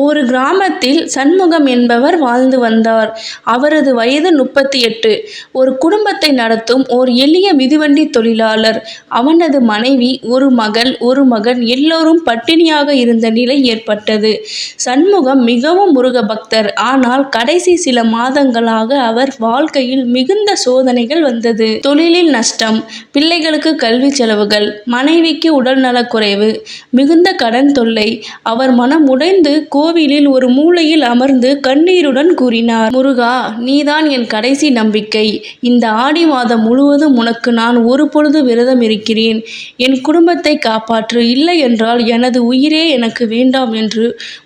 ஒரு கிராமத்தில் சண்முகம் என்பவர் வாழ்ந்து வந்தார். அவரது வயது முப்பத்தி எட்டு. ஒரு குடும்பத்தை நடத்தும் ஓர் எளிய மிதிவண்டி தொழிலாளர். அவனது மனைவி, ஒரு மகள், ஒரு மகன் எல்லோரும் பட்டினியாக இருந்த நிலை ஏற்பட்டது. சண்முகம் மிகவும் முருக பக்தர். ஆனால் கடைசி சில மாதங்களாக அவர் வாழ்க்கையில் மிகுந்த சோதனைகள் வந்தது. தொழிலில் நஷ்டம், பிள்ளைகளுக்கு கல்வி செலவுகள், மனைவிக்கு உடல்நலக்குறைவு, மிகுந்த கடன் தொல்லை. அவர் மனம் உடைந்து கோவிலில் ஒரு மூலையில் அமர்ந்து கண்ணீருடன் கூறினார். முருகா! நீதான் என் கடைசி நம்பிக்கை. இந்த ஆடி மாதம் முழுவதும் உனக்கு நான் ஒரு பொழுது விரதம் இருக்கிறேன். என் குடும்பத்தை காப்பாற்று. இல்லையென்றால் எனது உயிரே எனக்கு வேண்டாம் என்று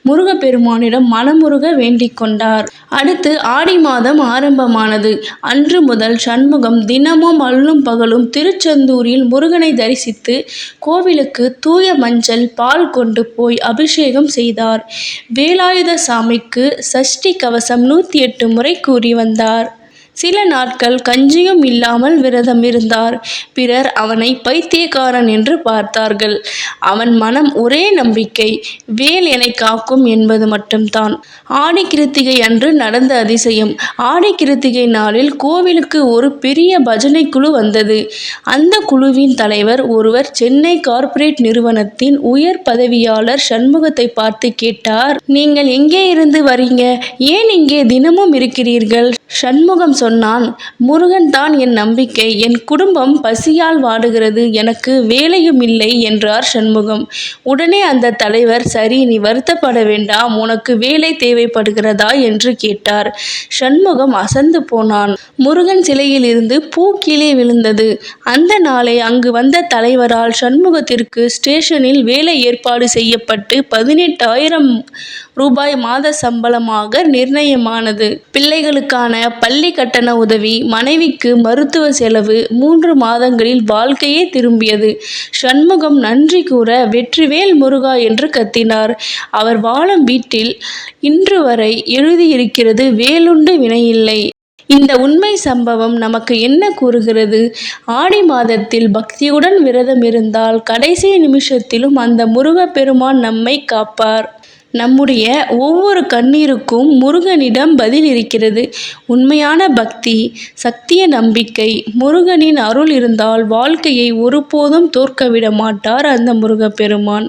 முருகப்பெருமானிடம் மனமுருக வேண்டிக் கொண்டார். அடுத்து ஆடி மாதம் ஆரம்பமானது. அன்று முதல் சண்முகம் தினமும் அல்லும் பகலும் திருச்செந்தூரில் முருகனை தரிசித்து கோவிலுக்கு தூய மஞ்சள், பால் கொண்டு போய் அபிஷேகம் செய்தார். வேலாயுதசாமிக்கு சஷ்டி கவசம் நூற்றி எட்டு முறை கூறி வந்தார். சில நாட்கள் கஞ்சியும் இல்லாமல் விரதம் இருந்தார். பிறர் அவனை பைத்தியக்காரன் என்று பார்த்தார்கள். அவன் மனம் ஒரே நம்பிக்கை வேல் என காக்கும் என்பது மட்டும்தான். ஆடி கிருத்திகை அன்று நடந்த அதிசயம் ஆடி கிருத்திகை நாளில் கோவிலுக்கு ஒரு பெரிய பஜனை குழு வந்தது. அந்த குழுவின் தலைவர் ஒருவர் சென்னை கார்ப்பரேட் நிறுவனத்தின் உயர் பதவியாளர் சண்முகத்தை பார்த்து கேட்டார் நீங்கள் எங்கே இருந்து வரீங்க ஏன் இங்கே தினமும் இருக்கிறீர்கள்? சண்முகம் சொன்னான் முருகன் தான் என் நம்பிக்கை. என் குடும்பம் பசியால் வாடுகிறது. எனக்கு வேலையும் இல்லை என்றார் சண்முகம். உடனே அந்த தலைவர் சரி நீ வருத்தப்பட வேண்டாம். உனக்கு வேலை தேவைப்படுகிறதா? என்று கேட்டார். சண்முகம் அசந்து போனான். முருகன் சிலையிலிருந்து பூ கீழே விழுந்தது. அந்த நாளை அங்கு வந்த தலைவரால் சண்முகத்திற்கு ஸ்டேஷனில் வேலை ஏற்பாடு செய்யப்பட்டு பதினெட்டாயிரம் ரூபாய் மாத சம்பளமாக நிர்ணயமானது. பிள்ளைகளுக்கான பள்ளி கட்டண உதவி, மனைவிக்கு மருத்துவ செலவு. மூன்று மாதங்களில் வாழ்க்கையே திரும்பியது. சண்முகம் நன்றி கூற வெற்றிவேல் முருகா என்று கத்தினார். அவர் வாழும் வீட்டில் இன்று வரை எழுதியிருக்கிறது வேலுண்டு வினையில்லை. இந்த உண்மை சம்பவம் நமக்கு என்ன கூறுகிறது? ஆடி மாதத்தில் பக்தியுடன் விரதம் இருந்தால் கடைசி நிமிஷத்திலும் அந்த முருகப்பெருமான் நம்மை காப்பார். நம்முடைய ஒவ்வொரு கண்ணீருக்கும் முருகனிடம் பதில் இருக்கிறது. உண்மையான பக்தி, சத்திய நம்பிக்கை, முருகனின் அருள் இருந்தால் வாழ்க்கையை ஒருபோதும் தோற்கவிட மாட்டார் அந்த முருகப்பெருமான்.